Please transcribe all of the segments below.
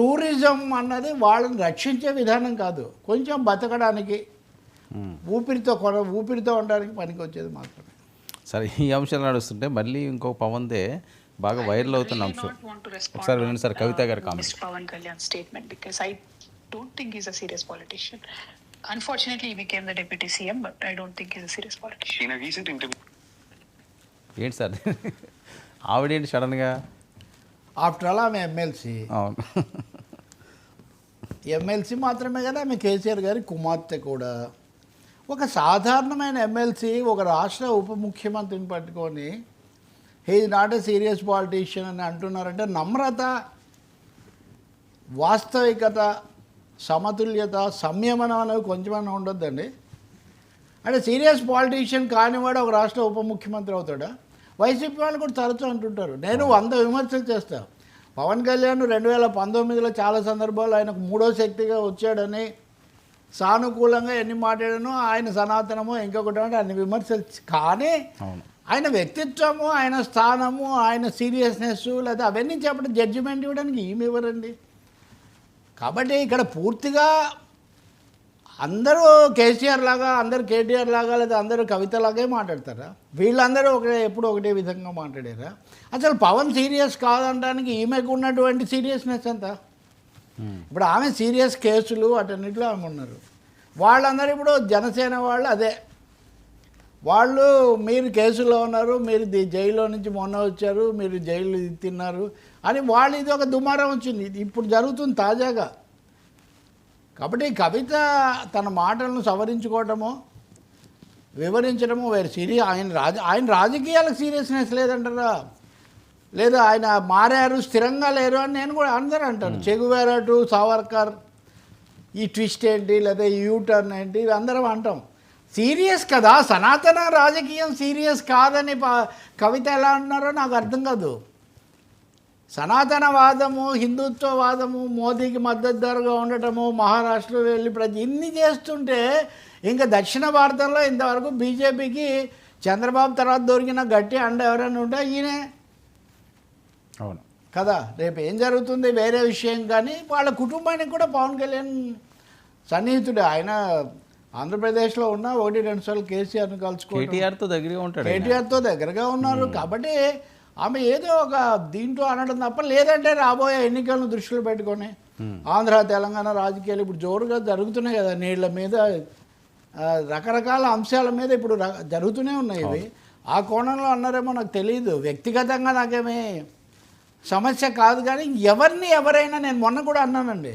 Tourism అన్నది వాళ్ళని రక్షించే విధానం కాదు. కొంచెం బతకడానికి ఊపిరితో కొన ఊపిరితో ఉండడానికి పనికి వచ్చేది మాత్రమే. సరే ఈ అంశాలు నడుస్తుంటే మళ్ళీ ఇంకో పవన్దే బాగా వైరల్ అవుతున్న అంశం. ఒకసారి వినండి sir Kavitha garu comment. Pawan Kalyan statement because I don't think is a serious politician unfortunately he became the deputy CM but I don't think is a serious politician recent interview ఏంటి sir? ఆవిడేంటి సడన్గా? After all ఆమె MLC అవును. MLC మాత్రమే కదా? ఆమె కేసీఆర్ గారి కుమార్తె కూడా. ఒక సాధారణమైన ఎమ్మెల్సీ ఒక రాష్ట్ర ఉప ముఖ్యమంత్రిని పట్టుకొని he's not a serious politician అని అంటున్నారంటే నమ్రత వాస్తవికత సమతుల్యత సంయమనం అనేవి కొంచెమైనా ఉండొద్దండి. అంటే సీరియస్ పాలిటీషియన్ కానివాడు ఒక రాష్ట్ర ఉప ముఖ్యమంత్రి అవుతాడా? వైసీపీ వాళ్ళు కూడా తరచూ అంటుంటారు. నేను వంద విమర్శలు చేస్తాను పవన్ కళ్యాణ్ రెండు వేల పంతొమ్మిదిలో చాలా సందర్భాల్లో ఆయనకు మూడో శక్తిగా వచ్చాడని సానుకూలంగా ఎన్ని మాట్లాడానో ఆయన సనాతనమో ఇంకొకటి అంటే అన్ని విమర్శలు. కానీ ఆయన వ్యక్తిత్వము ఆయన స్థానము ఆయన సీరియస్నెస్ లేదా అవన్నీ చెప్పడం జడ్జిమెంట్ ఇవ్వడానికి ఈమె ఎవరండి? కాబట్టి ఇక్కడ పూర్తిగా అందరూ కేసీఆర్ లాగా అందరూ కేటీఆర్ లాగా లేదా అందరూ కవిత లాగే మాట్లాడతారా? వీళ్ళందరూ ఒకటే ఎప్పుడు ఒకటే విధంగా మాట్లాడారా? అసలు పవన్ సీరియస్ కాదనడానికి ఈమెకు ఉన్నటువంటి సీరియస్నెస్ ఎంత? ఇప్పుడు ఆమె సీరియస్ కేసులు అటన్నిటిలో ఆమె ఉన్నారు. వాళ్ళందరూ ఇప్పుడు జనసేన వాళ్ళు అదే. వాళ్ళు మీరు కేసులో ఉన్నారు మీరు జైల్లో నుంచి మొన్న వచ్చారు మీరు జైలు తిన్నారు అని వాళ్ళు ఇది ఒక దుమారం వచ్చింది. ఇది ఇప్పుడు జరుగుతుంది తాజాగా. కాబట్టి కవిత తన మాటలను సవరించుకోవటము వివరించడము వేరు. సీరియస్ ఆయన రాజ ఆయన రాజకీయాలకు సీరియస్నెస్ లేదంటారా? లేదా ఆయన మారారు స్థిరంగా లేరు అని నేను కూడా అందరూ అంటారు. చెగువేరా టు సావర్కర్ ఈ ట్విస్ట్ ఏంటి లేదా ఈ యూటర్న్ ఏంటి ఇవి అందరం అంటాం. సీరియస్ కదా సనాతన రాజకీయం సీరియస్ కాదని ప- కవిత ఎలా అంటున్నారో నాకు అర్థం కాదు. సనాతనవాదము హిందుత్వవాదము మోదీకి మద్దతుదారుగా ఉండటము మహారాష్ట్రలో వెళ్ళి ప్రతి ఇన్ని చేస్తుంటే ఇంకా దక్షిణ భారతంలో ఇంతవరకు బీజేపీకి చంద్రబాబు తర్వాత దొరికిన గట్టి అండ ఎవరైనా ఉంటే ఈయనే. అవును. కదా రేపు ఏం జరుగుతుంది వేరే విషయం కానీ వాళ్ళ కుటుంబానికి కూడా పవన్ కళ్యాణ్ సన్నిహితుడే. ఆయన ఆంధ్రప్రదేశ్లో ఉన్న ఒకటి రెండు సార్లు కేసీఆర్ని కలుసుకోవడం కేటీఆర్తో దగ్గరగా ఉంటాడు. కేటీఆర్తో దగ్గరగా ఉన్నారు కాబట్టి ఆమె ఏదో ఒక దీంట్లో అనడం తప్ప లేదంటే రాబోయే ఎన్నికలను దృష్టిలో పెట్టుకొని ఆంధ్ర తెలంగాణ రాజకీయాలు ఇప్పుడు జోరుగా జరుగుతున్నాయి కదా. నీళ్ళ మీద రకరకాల అంశాల మీద ఇప్పుడు జరుగుతూనే ఉన్నాయి ఇవి. ఆ కోణంలో అన్నారేమో నాకు తెలియదు వ్యక్తిగతంగా నాకేమీ సమస్య కాదు కానీ ఎవరిని ఎవరైనా నేను మొన్న కూడా అన్నానండి.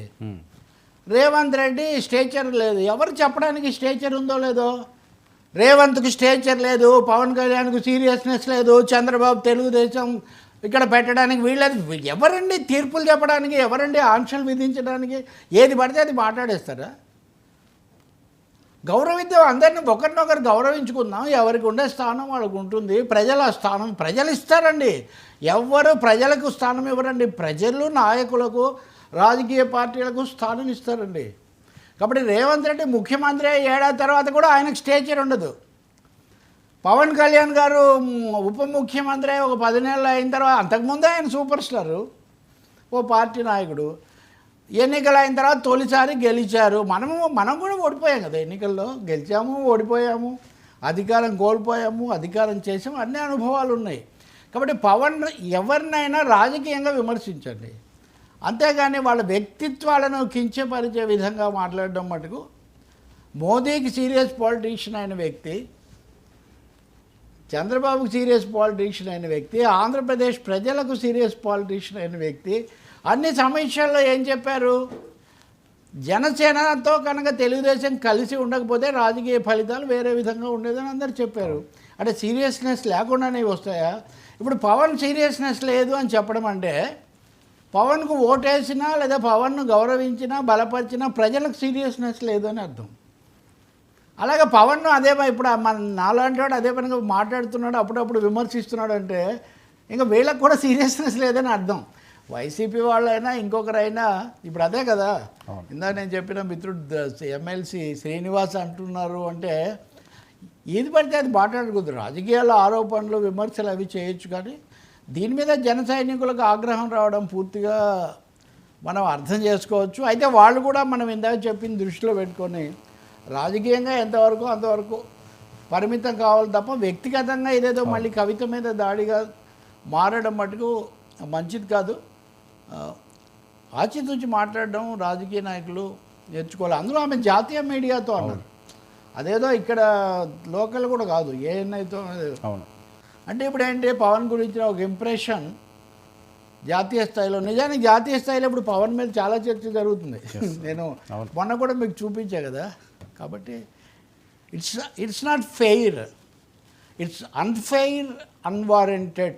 రేవంత్ రెడ్డి స్టేచర్ లేదు. ఎవరు చెప్పడానికి స్టేచర్ ఉందో లేదో రేవంత్కు స్టేచర్ లేదు పవన్ కళ్యాణ్కు సీరియస్నెస్ లేదు చంద్రబాబు తెలుగుదేశం ఇక్కడ పెట్టడానికి వీళ్ళది ఎవరండి తీర్పులు చెప్పడానికి ఎవరండి ఆంక్షలు విధించడానికి ఏది పడితే అది మాట్లాడేస్తారా? గౌరవిద్దాం అందరిని ఒకరినొకరు గౌరవించుకుందాం. ఎవరికి ఉండే స్థానం వాళ్ళకు ఉంటుంది. ప్రజల స్థానం ప్రజలు ఇస్తారండి. ఎవ్వరు ప్రజలకు స్థానం ఇవ్వరండి. ప్రజలు నాయకులకు రాజకీయ పార్టీలకు స్థానం ఇస్తారండి. కాబట్టి రేవంత్ రెడ్డి ముఖ్యమంత్రి ఏడాది తర్వాత కూడా ఆయనకు స్టేచర్ ఉండదు. పవన్ కళ్యాణ్ గారు ఉప ముఖ్యమంత్రి ఒక పది నెలలు అయిన తర్వాత అంతకుముందే ఆయన సూపర్ స్టారు ఓ పార్టీ నాయకుడు. ఎన్నికలు అయిన తర్వాత తొలిసారి గెలిచారు. మనము మనం కూడా ఓడిపోయాం కదా ఎన్నికల్లో. గెలిచాము ఓడిపోయాము అధికారం కోల్పోయాము అధికారం చేసాము అన్ని అనుభవాలు ఉన్నాయి. కాబట్టి పవన్ ఎవరినైనా రాజకీయంగా విమర్శించండి. అంతేగాని వాళ్ళ వ్యక్తిత్వాలను కించపరిచే విధంగా మాట్లాడడం మటుకు మోదీకి సీరియస్ పాలిటీషియన్ అయిన వ్యక్తి చంద్రబాబుకు సీరియస్ పాలిటీషియన్ అయిన వ్యక్తి ఆంధ్రప్రదేశ్ ప్రజలకు సీరియస్ పాలిటీషియన్ అయిన వ్యక్తి అన్ని సమీక్షల్లో ఏం చెప్పారు? జనసేనతో కనుక తెలుగుదేశం కలిసి ఉండకపోతే రాజకీయ ఫలితాలు వేరే విధంగా ఉండేదని అందరు చెప్పారు. అంటే సీరియస్నెస్ లేకుండానే వస్తాయా? ఇప్పుడు పవన్ సీరియస్నెస్ లేదు అని చెప్పడం అంటే పవన్కు ఓటేసినా లేదా పవన్ను గౌరవించినా బలపరిచినా ప్రజలకు సీరియస్నెస్ లేదు అని అర్థం. అలాగే పవన్ అదే ఇప్పుడు మన నాలాంటి వాడు అదే పనిగా మాట్లాడుతున్నాడు అప్పుడప్పుడు విమర్శిస్తున్నాడు అంటే ఇంకా వీళ్ళకి కూడా సీరియస్నెస్ లేదని అర్థం. వైసీపీ వాళ్ళైనా ఇంకొకరైనా ఇప్పుడు అదే కదా. ఇందాక నేను చెప్పిన మిత్రుడు ఎమ్మెల్సీ శ్రీనివాస్ అంటున్నారు అంటే ఏది పడితే అది మాట్లాడకూడదు. రాజకీయాల్లో ఆరోపణలు విమర్శలు అవి చేయొచ్చు కానీ దీని మీద జన సైనికులకు ఆగ్రహం రావడం పూర్తిగా మనం అర్థం చేసుకోవచ్చు. అయితే వాళ్ళు కూడా మనం ఇందాక చెప్పింది దృష్టిలో పెట్టుకొని రాజకీయంగా ఎంతవరకు అంతవరకు పరిమితం కావాలి తప్ప వ్యక్తిగతంగా ఏదేదో మళ్ళీ కవిత మీద దాడిగా మారడం మటుకు మంచిది కాదు. ఆచితూచి మాట్లాడడం రాజకీయ నాయకులు నేర్చుకోవాలి. అందులో ఆమె జాతీయ మీడియాతో అన్నారు. అదేదో ఇక్కడ లోకల్ కూడా కాదు ఏఎన్ఐతో అవును. అంటే ఇప్పుడు ఏంటి పవన్ గురించిన ఒక ఇంప్రెషన్ జాతీయ స్థాయిలో నిజానికి జాతీయ స్థాయిలో ఇప్పుడు పవన్ మీద చాలా చర్చ జరుగుతుంది. నేను. మొన్న కూడా మీకు చూపించా కదా. కాబట్టి it's it's not fair it's unfair unwarranted